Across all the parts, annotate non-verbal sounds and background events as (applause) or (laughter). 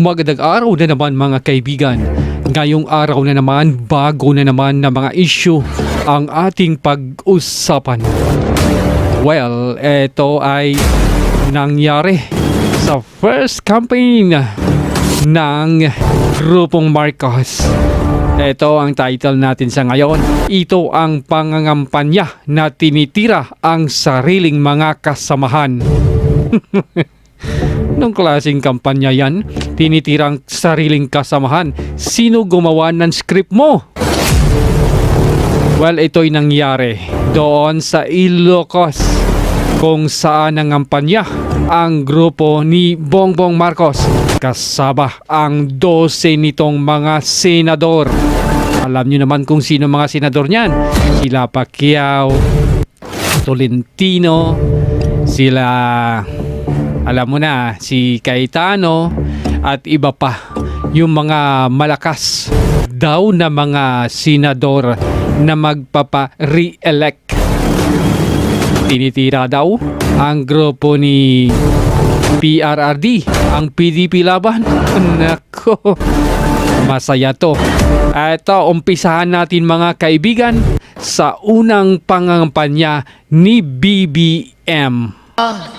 Magandang araw na naman mga kaibigan. Ngayong araw na naman, bago na naman na mga issue ang ating pag-usapan. Well, ito ay nangyari sa first campaign ng Grupong Marcos. Ito ang title natin sa ngayon. Ito ang pangangampanya na tinitira ang sariling mga kasamahan. (laughs) Nung klaseng kampanya yan, tinitirang sariling kasamahan. Sino gumawa ng script mo? Well, ito'y nangyari doon sa Ilocos kung saan nangampanya ang grupo ni Bongbong Marcos kasaba ang 12 nitong mga senador. Alam nyo naman kung sino mga senador niyan. Sila Pacquiao, Tolentino, sila alam mo na si Cayetano at iba pa yung mga malakas daw na mga senador na magpapa-re-elect. Tinitira daw ang grupo ni PRRD, ang PDP laban. (laughs) Nako, masaya to. Ito, umpisahan natin mga kaibigan sa unang pangampanya ni BBM.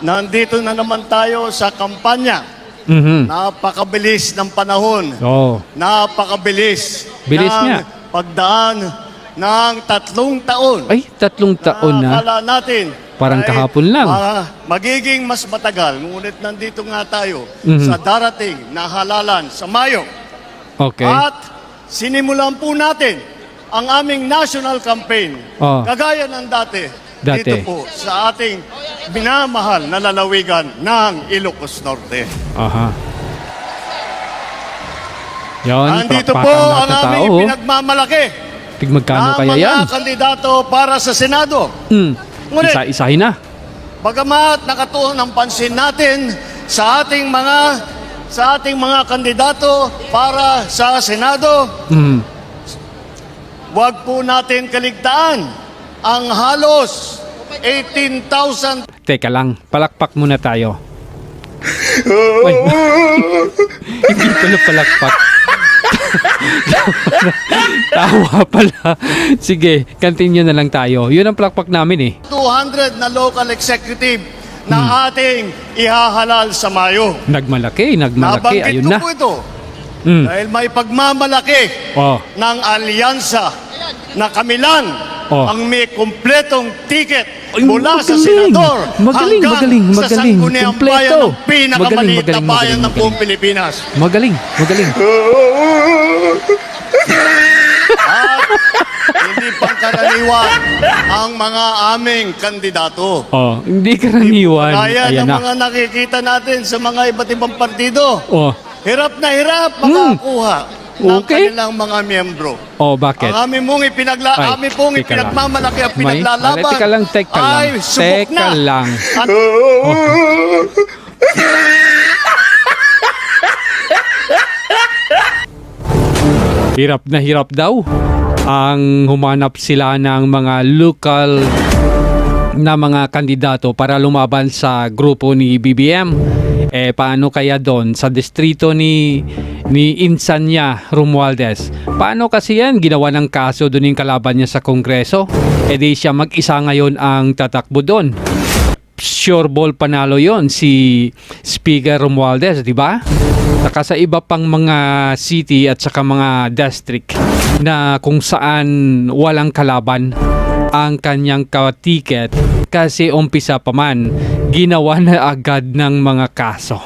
Nandito na naman tayo sa kampanya. Mhm. Napakabilis ng panahon. Oh, Napakabilis Bilis ng nga. pagdaan ng tatlong taon. ay tatlong taon na. Akala natin Parang ay, kahapon lang. ah, magiging mas matagal. Ngunit nandito nga tayo Mhm. sa darating na halalan sa Mayo. Okay. At sinimulan po natin ang aming national campaign. Oh. Kagaya ng dati. Dati. Dito po sa ating minamahal na lalawigan ng Ilocos Norte. Aha. Yan, Nandito po ang ng tao. aming oh. pinagmamalaki Tig magkano na kaya mga yan? kandidato para sa Senado. Hmm. Ngunit, Isa-isahin na. bagamat nakatuon ang pansin natin sa ating mga sa ating mga kandidato para sa Senado, Hmm. Huwag po natin kaligtaan ang halos 18,000 Teka lang, palakpak muna tayo. (laughs) Ay, (laughs) hindi pala palakpak. (laughs) Tawa pala. Sige, continue na lang tayo. Yun ang palakpak namin eh. 200 na local executive Hmm. na ating ihahalal sa Mayo. Nagmalaki, nagmalaki. Nabanggit Ayun ko na. po ito Hmm. dahil may pagmamalaki Oh, ng alyansa na kami lang Oh. ang may kumpletong ticket Ay, mula sa magaling. senador Magaling, hanggang magaling, sa magaling. sangguniang Kumpleto. bayan ng pinakamaliit na bayan magaling, ng buong Pilipinas. magaling, magaling. At hindi pangkaraniwan ang mga aming kandidato. Oh, hindi karaniwan. Kaya ng na. mga nakikita natin sa mga iba't ibang partido, Oh, hirap na hirap makakuha ng Hmm. Okay. kanilang mga miyembro. oh, bakit? Ang aming mong ipinagla Ay, aming pong ipinagmamalaki at May- pinaglalaban Teka lang, teka lang. ay subok Teka na. lang. At Hirap na hirap daw ang humanap sila ng mga local na mga kandidato para lumaban sa grupo ni BBM. Eh paano kaya doon sa distrito ni ni Insanya Romualdez? Paano kasi yan ginawa ng kaso doon yung kalaban niya sa kongreso? Eh di siya mag-isa ngayon ang tatakbo doon. Sure ball panalo yon si Speaker Romualdez, di ba? Saka sa iba pang mga city at saka mga district na kung saan walang kalaban ang kanyang ka-ticket kasi umpisa pa man ginawa na agad ng mga kaso.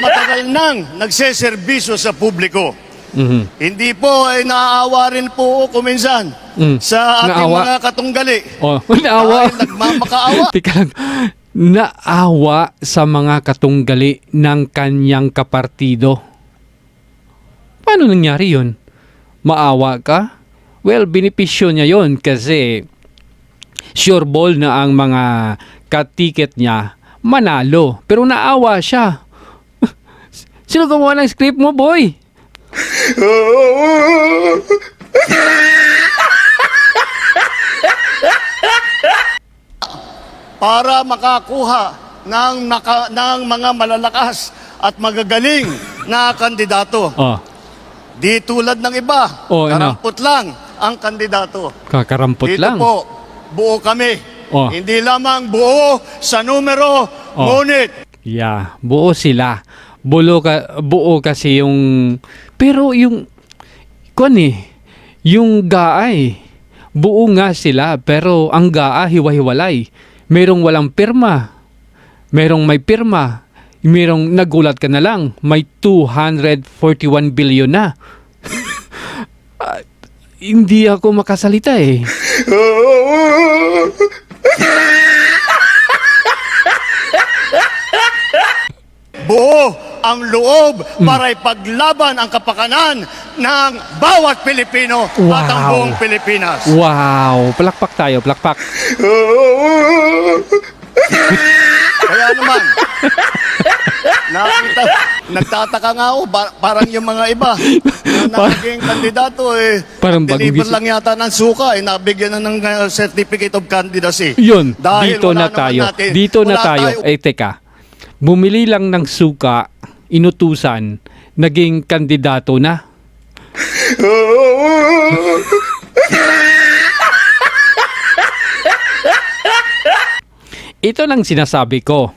matagal nang nagseserbisyo sa publiko. Mhm. Hindi po ay naaawa rin po kuminsan Mm. sa ating Naawa. mga katunggali. Oh, (laughs) naawa. Dahil nagmamakaawa. (laughs) Lang. Naawa sa mga katunggali ng kanyang kapartido. Paano nangyari yun? Maawa ka? Well, binipisyo niya yon kasi sure ball na ang mga katiket niya manalo. Pero naawa siya. (laughs) Sino gumawa ng script mo, boy? para makakuha ng, naka, ng mga malalakas at magagaling na kandidato. Oh, Di tulad ng iba, Oh, ano? karampot lang ang kandidato. kakarampot Dito lang. po, buo kami. Oh. Hindi lamang buo sa numero, Oh. ngunit Yeah, buo sila. Bulo ka, buo kasi yung pero yung kuan eh, yung gaay. Buo nga sila pero ang gaa hiwa-hiwalay. Merong walang pirma. Merong may pirma. Merong nagulat ka na lang, may 241 billion na. (laughs) Ah, hindi ako makasalita eh. (laughs) buo ang loob Hmm. para ipaglaban ang kapakanan ng bawat Pilipino at ang Wow. buong Pilipinas. Wow, palakpak tayo, palakpak. (laughs) Kaya naman, nakita, nagtataka nga ako, ba- parang yung mga iba na naging kandidato eh, Parang bagong deliver gising. lang yata ng suka, eh, nabigyan na ng uh, certificate of candidacy. Yun, Dahil dito wala na naman tayo. natin- dito na wala tayo. tayo- Eh, teka. Bumili lang ng suka, inutusan, naging kandidato na. (laughs) Ito lang sinasabi ko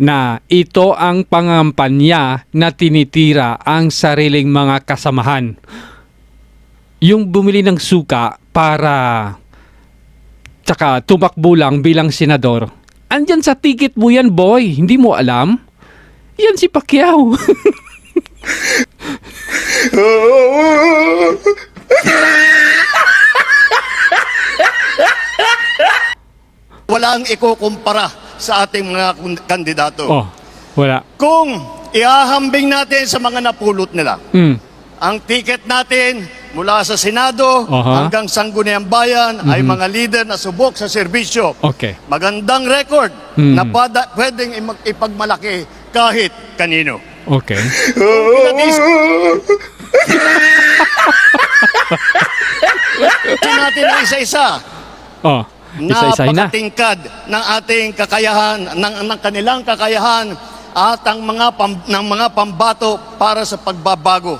na ito ang pangampanya na tinitira ang sariling mga kasamahan. Yung bumili ng suka para tsaka tumakbo lang bilang senador. Andyan sa ticket mo yan, boy. Hindi mo alam? Yan si Pacquiao. (laughs) (laughs) Walang ikukumpara sa ating mga kandidato. oh, wala. Kung ihahambing natin sa mga napulot nila, Mm. ang ticket natin mula sa Senado Aha. hanggang Sangguniang Bayan ay mga leader na subok sa serbisyo. Okay. Magandang record Mm. na pada, pwedeng ipagmalaki kahit kanino. Okay. Ito natin isa-isa Oh, isa-isahin na. napakatingkad ng ating kakayahan, ng, ng kanilang kakayahan at ang mga pam, ng mga pambato para sa pagbabago.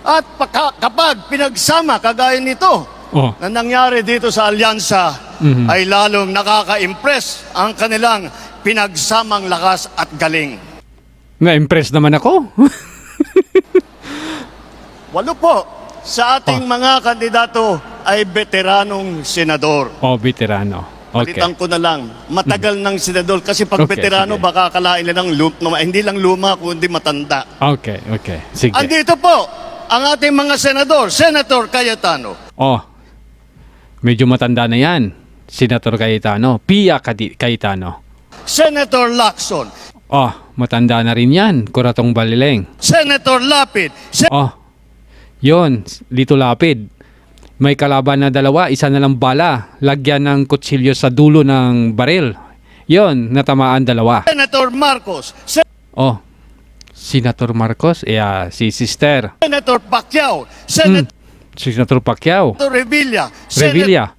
At pagka, kapag pinagsama kagaya nito Oh, na nangyari dito sa alyansa Mhm. ay lalong nakaka-impress ang kanilang pinagsamang lakas at galing. na-impress naman ako. (laughs) Walo po sa ating Oh. mga kandidato ay veteranong senador. oh, veterano. Okay. Palitan ko na lang. Matagal ng senador kasi pag Okay, veterano sige. baka akalain nilang luma, hindi lang luma kundi matanda. Okay, okay. Sige. Andito po ang ating mga senador, Senator Cayetano, Oh, medyo matanda na yan. Senator Cayetano. Pia Cayetano. Senator Lacson, Oh, matanda na rin yan. Kuratong Balileng. Senator Lapid, Sen- Oh, yon Lito Lapid. May kalaban na dalawa, isa na lang bala. Lagyan ng kutsilyo sa dulo ng baril. Yon, natamaan dalawa. Senator Marcos, Sen- Oh, Senator Marcos, eh, ah, si Sister. Senator Pacquiao, Hmm, Senator Senator Pacquiao. Revilla, Revilla.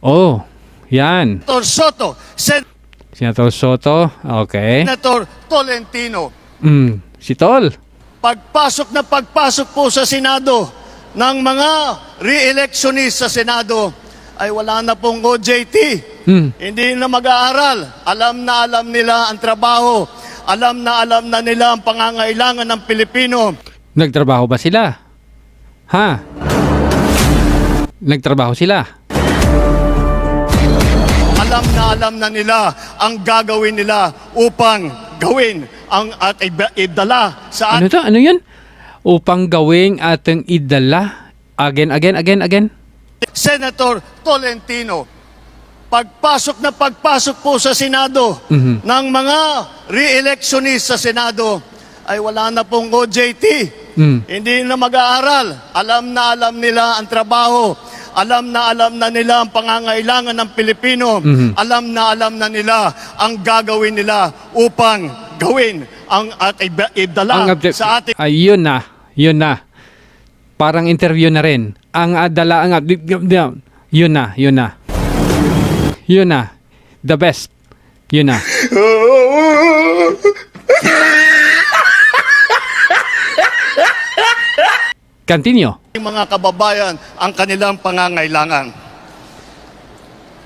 Oh, yan. Senator Soto, Sen- Senator Soto. Okay. Senator Tolentino. Mm, si Tol. Pagpasok na pagpasok po sa Senado ng mga re-electionist sa Senado ay wala na pong OJT. Hmm. Hindi na mag-aaral. Alam na alam nila ang trabaho. Alam na alam na nila ang pangangailangan ng Pilipino. Nagtrabaho ba sila? Ha? Nagtrabaho sila? Alam na alam na nila ang gagawin nila upang gawin ang at idala sa Ano to? Ano yun? Upang gawing ating idala. Again, again, again, again. Senator Tolentino. Pagpasok na pagpasok po sa Senado Mhm. ng mga re-electionist sa Senado ay wala na pong OJT. Mm. Hindi na mag-aaral. Alam na alam nila ang trabaho. Alam na alam na nila ang pangangailangan ng Pilipino. Mhm. Alam na alam na nila ang gagawin nila upang gawin ang at idala Ang sa ating Ay, yun na. Yun na. Parang interview na rin. Ang adala, ang, yun na, yun na. Yun na. The best. Yun na. (laughs) Continue. mga kababayan ang kanilang pangangailangan.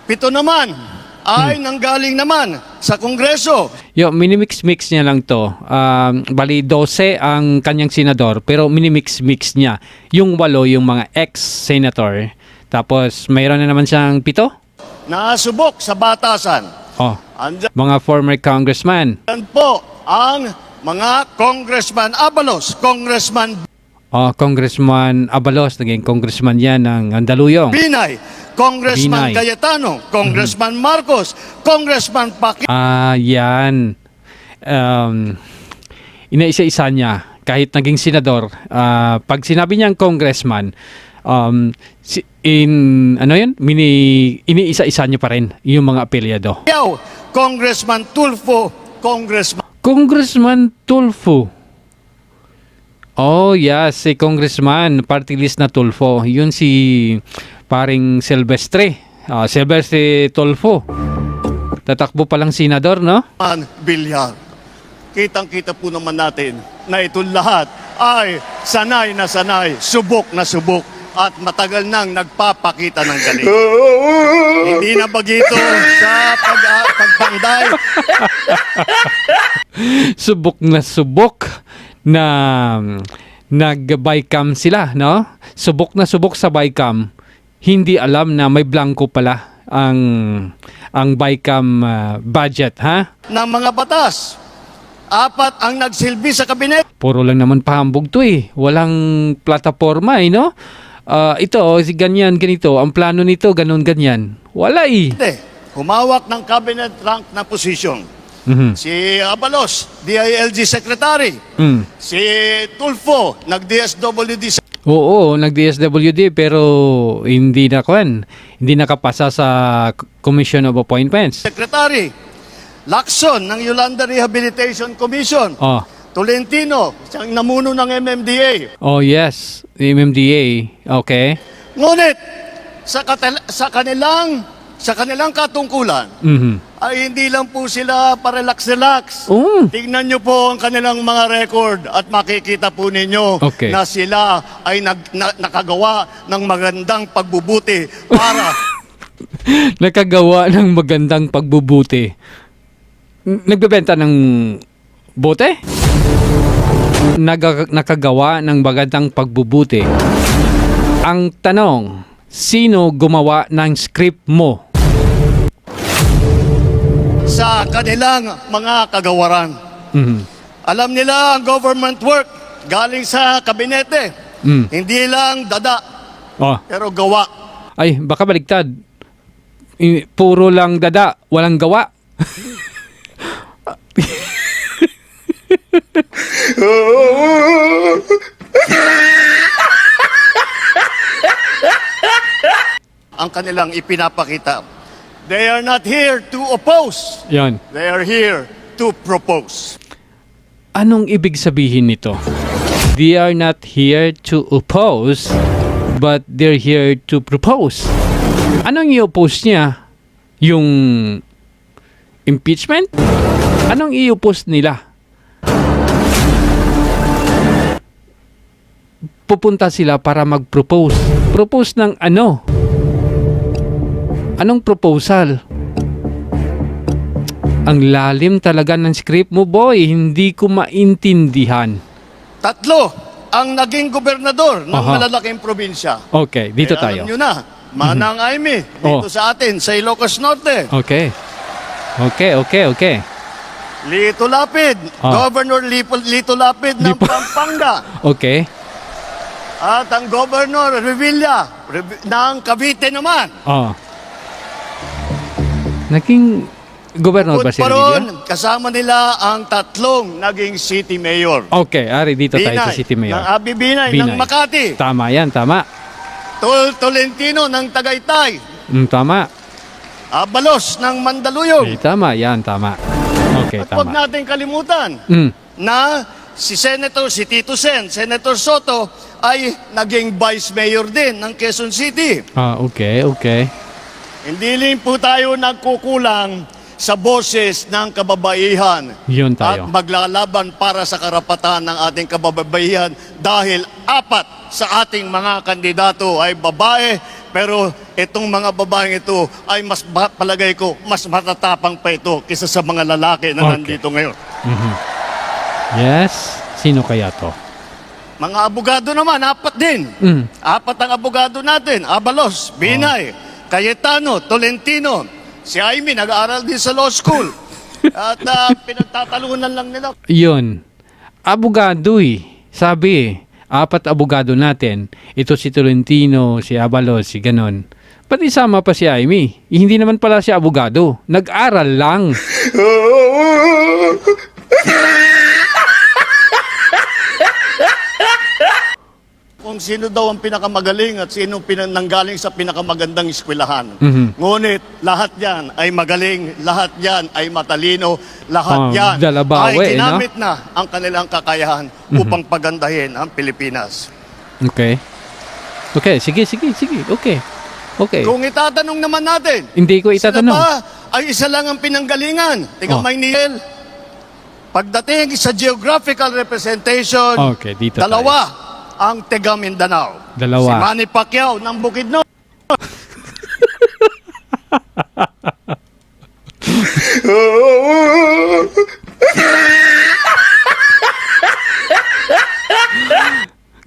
Pito naman ay nanggaling naman sa Kongreso. Yo, minimix-mix niya lang to. Um, bali, 12 ang kanyang senador, pero minimix-mix niya. Yung walo, yung mga ex-senator. Tapos, mayroon na naman siyang pito? Nasubok sa batasan. Oh, Andyan mga former congressman. po ang mga Congressman Abalos, Congressman Oh, Congressman Abalos, naging congressman yan ng Andaluyong. Binay, Congressman Binay. Cayetano, Congressman Marcos, Congressman Paki. Ah, yan. Um, inaisa-isa niya. Kahit naging senador, ah, pag sinabi niyang congressman, um, in, ano yun? Mini, iniisa-isa niya pa rin yung mga apelyado. Congressman Tulfo, Congressman Congressman Tulfo. Oh, yeah, si Congressman, party list na Tulfo. Yun si paring Silvestre. Ah, Silvestre Tulfo. Tatakbo palang senador, no? Bilyar. Kitang-kita po naman natin na ito lahat ay sanay na sanay, subok na subok at matagal nang nagpapakita ng galing. (laughs) Hindi na bagito sa pag, pagpanday (laughs) subok na subok na nag-bycam sila, no? Subok na subok sa bycam. Hindi alam na may blanco pala ang ang bycam ah, budget, ha? ng mga batas. Apat ang nagsilbi sa kabinet. Puro lang naman pahambog to eh. Walang plataforma eh, no? Ah, ito, si ganyan, ganito. Ang plano nito, ganun, ganyan. Wala eh. Humawak ng cabinet rank na posisyon. Mhm. Si Abalos, DILG Secretary. Mm. Si Tulfo, nag-DSWD Oo, nag-DSWD pero hindi na kwan. Hindi nakapasa sa Commission of Appointments. Secretary. Lacson ng Yolanda Rehabilitation Commission. Oh. Tolentino, siyang namuno ng MMDA. Oh yes, MMDA. Okay. Ngunit sa, sa kanilang sa kanilang katungkulan Mhm. Ay hindi lang po sila parelax-relax. Oh. Tingnan nyo po ang kanilang mga record at makikita po ninyo Okay. na sila ay nag, na- nakagawa ng magandang pagbubuti para (laughs) Nakagawa ng magandang pagbubuti. Nagbebenta ng bote? Naga- nakagawa ng magandang pagbubuti. Ang tanong, sino gumawa ng script mo? Sa kanilang mga kagawaran. Mhm. Alam nila ang government work galing sa kabinete. Mm. Hindi lang dada, Oh. pero gawa. Ay, baka baligtad. Puro lang dada, walang gawa. (laughs) Ang kanilang ipinapakita. They are not here to oppose. Yan. They are here to propose. Anong ibig sabihin nito? They are not here to oppose, but they're here to propose. Anong i-oppose niya? Yung impeachment? Anong i-oppose nila? Pupunta sila para mag-propose. Propose ng ano? Anong proposal? Ang lalim talaga ng script mo, boy. Hindi ko maintindihan. Tatlo ang naging gobernador ng Aha. malalaking probinsya. Okay, dito Eh, tayo. Alam nyo na, Manang Aimee, dito Oh. sa atin, sa Ilocos Norte. Okay. Okay, okay, okay. Lito Lapid, Ah. Governor Lipo, Lito Lapid ng Lipo- Pampanga. (laughs) Okay. At ang Governor Revilla Rev- ng Cavite naman. Oh. Naging gobernador ba si pa Revilla? ron, kasama nila ang tatlong naging city mayor. Okay, ari dito tayo sa Binay, City Mayor. ng Abi Binay, ng Binay. Makati. Tama yan, tama. Tol Tolentino ng Tagaytay. Mm, tama. Abalos ng Mandaluyong. Eh, tama, yan, tama. Okay, At huwag tama. natin kalimutan Mm. na si Senator, si Tito Sen, Senator Soto, ay naging vice mayor din ng Quezon City. Ah, okay, okay. Hindi rin po tayo nagkukulang sa boses ng kababaihan Yun at tayo. maglalaban para sa karapatan ng ating kababaihan dahil apat sa ating mga kandidato ay babae pero itong mga babaeng ito ay mas palagay ko mas matatapang pa ito kaysa sa mga lalaki na Okay. nandito ngayon. Yes? Sino kaya to? Mga abogado naman, apat din. Mm. Apat ang abogado natin. Abalos, Binay, Cayetano, Tolentino. Si Aimee nag-aaral din sa law school. At ah, (laughs) pinagtatalunan lang nila. Yun. Abogado eh. Sabi eh. Apat abogado natin. Ito si Tolentino, si Abalos, si ganon. Ba't isama pa si Amy? Eh, hindi naman pala siya abogado. Nag-aral lang. (laughs) Kung sino daw ang pinakamagaling at sino pinang nanggaling sa pinakamagandang eskwelahan. Mhm. Ngunit lahat yan ay magaling, lahat yan ay matalino, Oh, lahat yan dalabawe, ay eh, ginamit na ang kanilang kakayahan upang pagandahin ang Pilipinas. Okay. Okay, sige, sige, sige. Okay. Okay. Kung itatanong naman natin, Hindi ko Sila itatanong. ba ay isa lang ang pinanggalingan? Oh. Tingnan Maynil. Pagdating sa geographical representation, Okay, dito dalawa ang Tega Mindanao. Dalawa. Si Manny Pacquiao ng Bukidnon.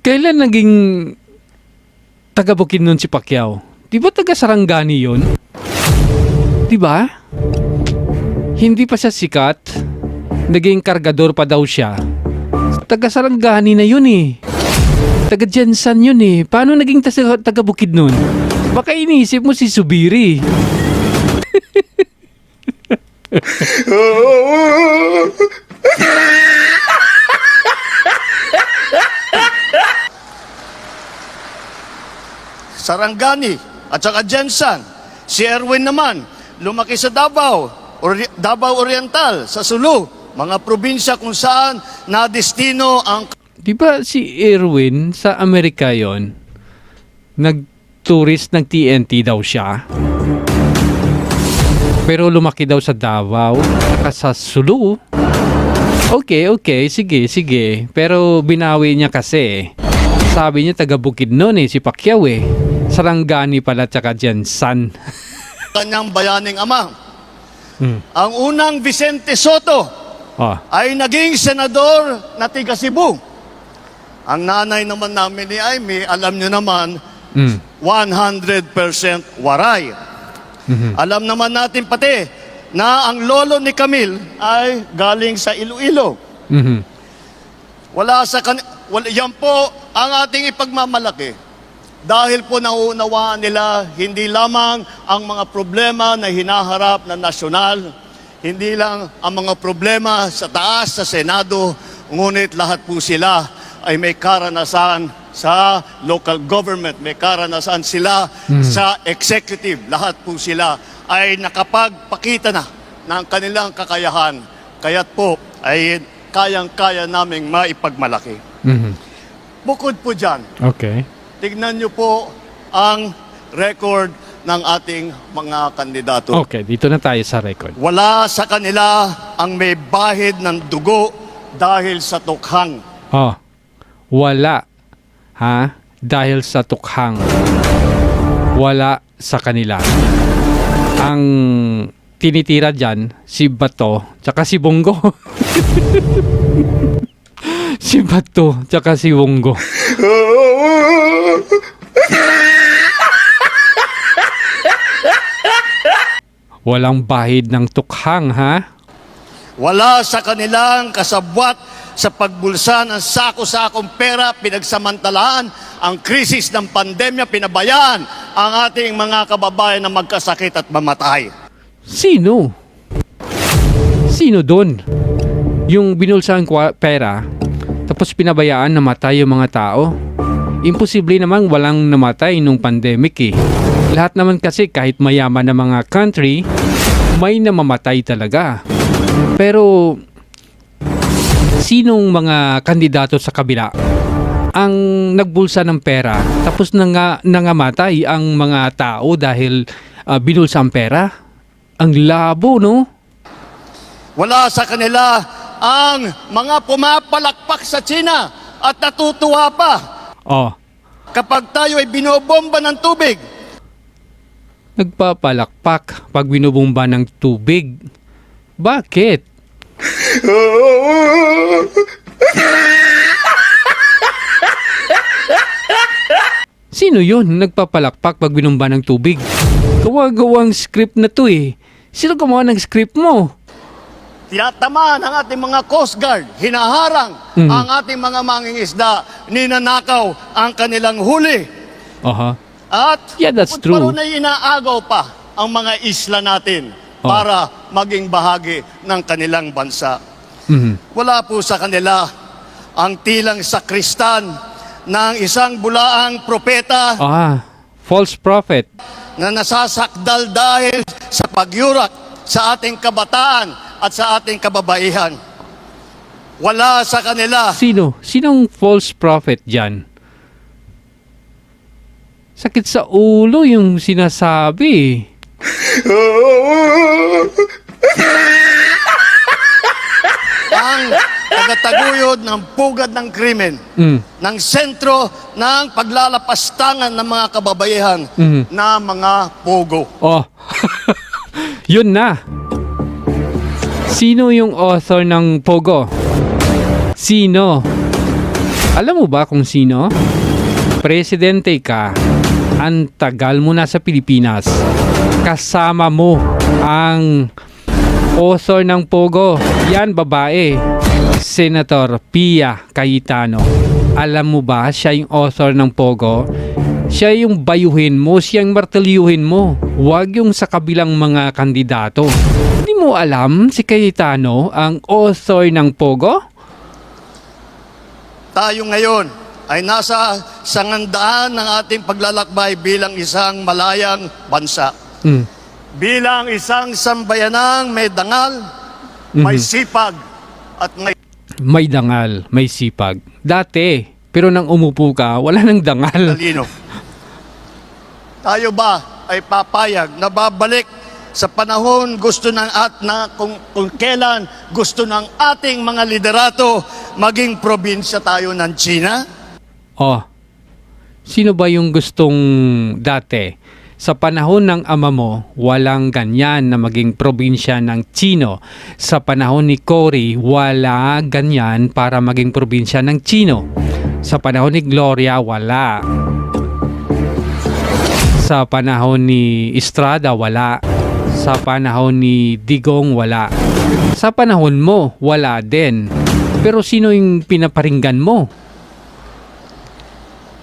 Kailan naging taga Bukidnon si Pacquiao? Di ba taga Sarangani yun? Di ba? Hindi pa siya sikat. Naging kargador pa daw siya. Taga Sarangani na yun eh. Taga Jensan yun eh. Paano naging tas- taga Bukidnon? Baka iniisip mo si Subiri. Sarangani at saka Jensan. Si Erwin naman, lumaki sa Davao, Ori- Davao Oriental, sa Sulu, mga probinsya kung saan na destino ang Di ba si Erwin sa Amerika yon nag-tourist ng TNT daw siya? Pero lumaki daw sa Davao, saka sa Sulu. Okay, okay, sige, sige. Pero binawi niya kasi. Sabi niya taga Bukidnon eh, si Pacquiao eh. Sarangani pala tsaka Jensan. (laughs) kanyang bayaning ama. Hmm. Ang unang Vicente Soto Oh, ay naging senador na tiga Cebu. Ang nanay naman namin ni Amy, alam nyo naman, mm. 100% waray. Mhm. Alam naman natin pati na ang lolo ni Camille ay galing sa Iloilo. Mhm. Wala sa kan wala, yan po ang ating ipagmamalaki. Dahil po nauunawaan nila hindi lamang ang mga problema na hinaharap na nasyonal, hindi lang ang mga problema sa taas sa Senado, ngunit lahat po sila ay may karanasan sa local government, may karanasan sila sa executive. Lahat po sila ay nakapagpakita na ng kanilang kakayahan. Kaya't po ay kayang-kaya naming maipagmalaki. Mhm. Bukod po dyan, Okay. tignan nyo po ang record ng ating mga kandidato. Okay, dito na tayo sa record. Wala sa kanila ang may bahid ng dugo dahil sa tukhang. Oh, wala. Ha? Dahil sa tukhang. Wala sa kanila. Ang tinitira dyan, si Bato, tsaka si Bongo. (laughs) si Bato, tsaka si Bongo. Walang bahid ng tukhang, ha? Wala sa kanilang kasabwat sa pagbulsa ng sako-sakong pera, pinagsamantalaan ang krisis ng pandemya, pinabayaan ang ating mga kababayan na magkasakit at mamatay. Sino? Sino doon? Yung binulsa ang kwa- pera, tapos pinabayaan namatay yung mga tao? Imposible namang walang namatay nung pandemic eh. Lahat naman kasi kahit mayaman na mga country, may namamatay talaga. Pero sinong mga kandidato sa kabila ang nagbulsa ng pera tapos nanga, nangamatay ang mga tao dahil ah, binulsa ang pera? Ang labo, no? Wala sa kanila ang mga pumapalakpak sa China at natutuwa pa Oh, kapag tayo ay binobomba ng tubig. nagpapalakpak pag binubumba ng tubig. Bakit? Sino yun nagpapalakpak pag binumba ng tubig? Gawa-gawang script na to eh. Sino gumawa ng script mo? Tinatamaan ang ating mga Coast Guard, hinaharang Mhm. ang ating mga mangingisda, ninanakaw ang kanilang huli. Aha. At Yeah, that's true. na inaagaw pa ang mga isla natin Oh. para maging bahagi ng kanilang bansa. Mhm. Wala po sa kanila ang tilang sakristan ng isang bulaang propeta Ah, false prophet. na nasasakdal dahil sa pagyurak sa ating kabataan at sa ating kababaihan. Wala sa kanila Sino? Sinong false prophet dyan? Sakit sa ulo yung sinasabi. Ang tagataguyod ng pugad ng krimen Mm. ng sentro ng paglalapastangan ng mga kababaihan Mhm. na mga pogo. Oh, (laughs) yun na. Sino yung author ng Pogo? Sino? Alam mo ba kung sino? Presidente ka. Ang tagal mo na sa Pilipinas. Kasama mo ang author ng Pogo. Yan, babae. Senator Pia Cayetano. Alam mo ba siya yung author ng Pogo? Siya yung bayuhin mo, siya yung martilyuhin mo. Huwag yung sa kabilang mga kandidato. Hindi mo alam si Cayetano ang author ng Pogo? Tayo ngayon ay nasa sangandaan ng ating paglalakbay bilang isang malayang bansa. Mm. Bilang isang sambayanang may dangal, may sipag, at may May dangal, may sipag. Dati, pero nang umupo ka, wala nang dangal. talino. Tayo ba ay papayag na babalik sa panahon gusto ng at na kung, kung kailan gusto ng ating mga liderato maging probinsya tayo ng China? Oh, sino ba yung gustong dati? Sa panahon ng ama mo, walang ganyan na maging probinsya ng Chino. Sa panahon ni Cory, wala ganyan para maging probinsya ng Chino. Sa panahon ni Gloria, wala. Sa panahon ni Estrada, wala. Sa panahon ni Digong, wala. Sa panahon mo, wala din. Pero sino yung pinaparinggan mo?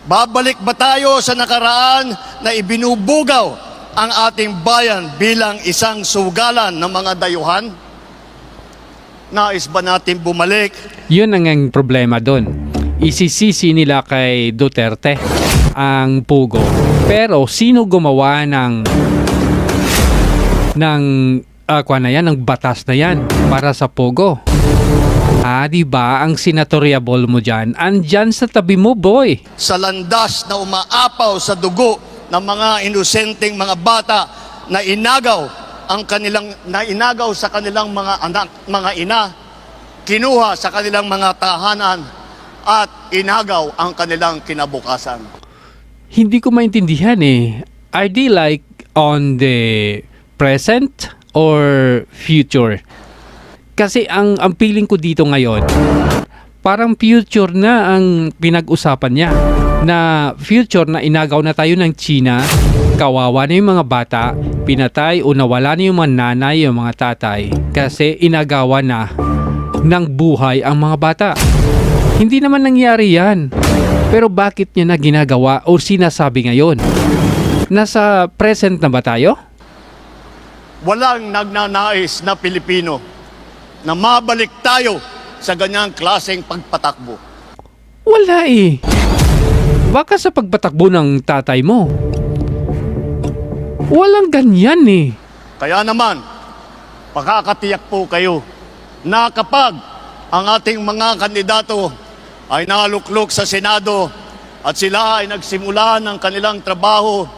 Babalik ba tayo sa nakaraan na ibinubugaw ang ating bayan bilang isang sugalan ng mga dayuhan? Nais ba natin bumalik? Yun ang, ang problema doon. Isisisi nila kay Duterte ang pugo. Pero sino gumawa ng ng uh, na yan, ng batas na yan para sa pugo? Ah, di ba ang senatoriable mo dyan? Andyan sa tabi mo, boy. Sa landas na umaapaw sa dugo ng mga inosenteng mga bata na inagaw ang kanilang na inagaw sa kanilang mga anak, mga ina, kinuha sa kanilang mga tahanan at inagaw ang kanilang kinabukasan. Hindi ko maintindihan eh. Are they like on the present or future? Kasi ang ang feeling ko dito ngayon, parang future na ang pinag-usapan niya. Na future na inagaw na tayo ng China, kawawa na yung mga bata, pinatay o nawala na yung mga nanay, yung mga tatay. Kasi inagawa na ng buhay ang mga bata. Hindi naman nangyari yan. Pero bakit niya na ginagawa o sinasabi ngayon? Nasa present na ba tayo? Walang nagnanais na Pilipino na mabalik tayo sa ganyang klaseng pagpatakbo. Wala eh. Baka sa pagpatakbo ng tatay mo. Walang ganyan eh. Kaya naman, pakakatiyak po kayo na kapag ang ating mga kandidato ay naluklok sa Senado at sila ay nagsimula ng kanilang trabaho,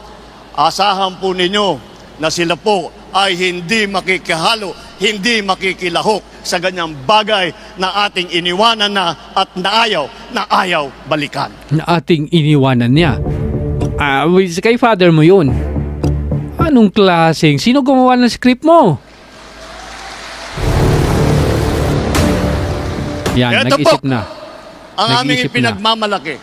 asahan po ninyo na sila po ay hindi makikihalo hindi makikilahok sa ganyang bagay na ating iniwanan na at naayaw, na ayaw balikan. Na ating iniwanan niya. Ah, with- kay father mo yun. Anong klaseng? Sino gumawa ng script mo? Yan, Eto nag-isip po. na. Ang aming pinagmamalaki.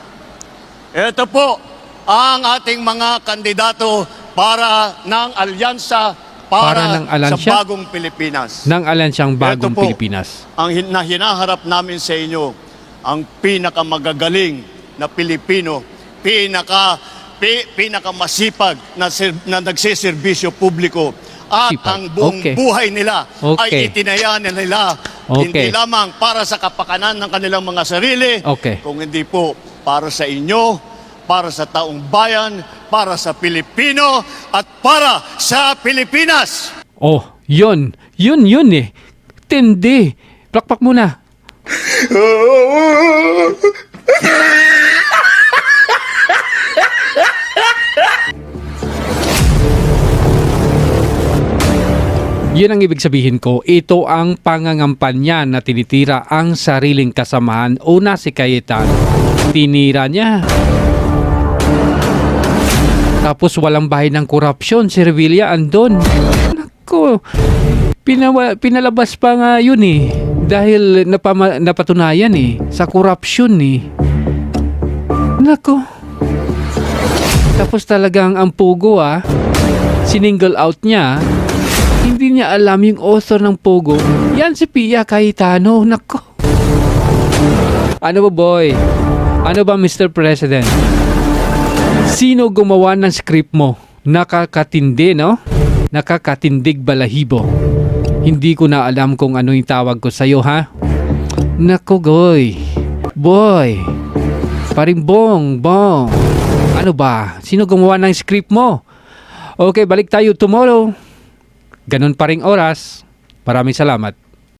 Ito po ang ating mga kandidato para ng alyansa para, Para ng alyansya? sa bagong Pilipinas. Nang alansyang bagong Eto po. Pilipinas. ang hin- na hinaharap namin sa inyo ang pinakamagagaling na Pilipino, pinaka pi, pinakamasipag na, ser, na nagsiservisyo publiko at Sipag. ang buong Okay. buhay nila Okay. ay itinaya nila Okay. hindi lamang para sa kapakanan ng kanilang mga sarili, Okay. kung hindi po para sa inyo, para sa taong bayan, para sa Pilipino at para sa Pilipinas. Oh, yun. Yun, yun eh. Tindi. Plakpak muna. Yun ang ibig sabihin ko, ito ang pangangampanya na tinitira ang sariling kasamahan. Una si Cayetano, tinira niya. Tapos walang bahay ng korupsyon, si Revilla andon. Nako, pinawa, pinalabas pa nga yun eh. Dahil napama, napatunayan eh, sa korupsyon eh. Nako. Tapos talagang ang pugo ah, sininggle out niya, hindi niya alam yung author ng Pogo. Yan si Pia Cayetano. Nako. Ano ba boy? Ano ba Mr. President? Sino gumawa ng script mo? Nakakatindi, no? Nakakatindig balahibo. Hindi ko na alam kung ano yung tawag ko sa'yo, ha? Nako, goy. Boy. Paring bong, bong. Ano ba? Sino gumawa ng script mo? Okay, balik tayo tomorrow. Ganun pa ring oras. Maraming salamat.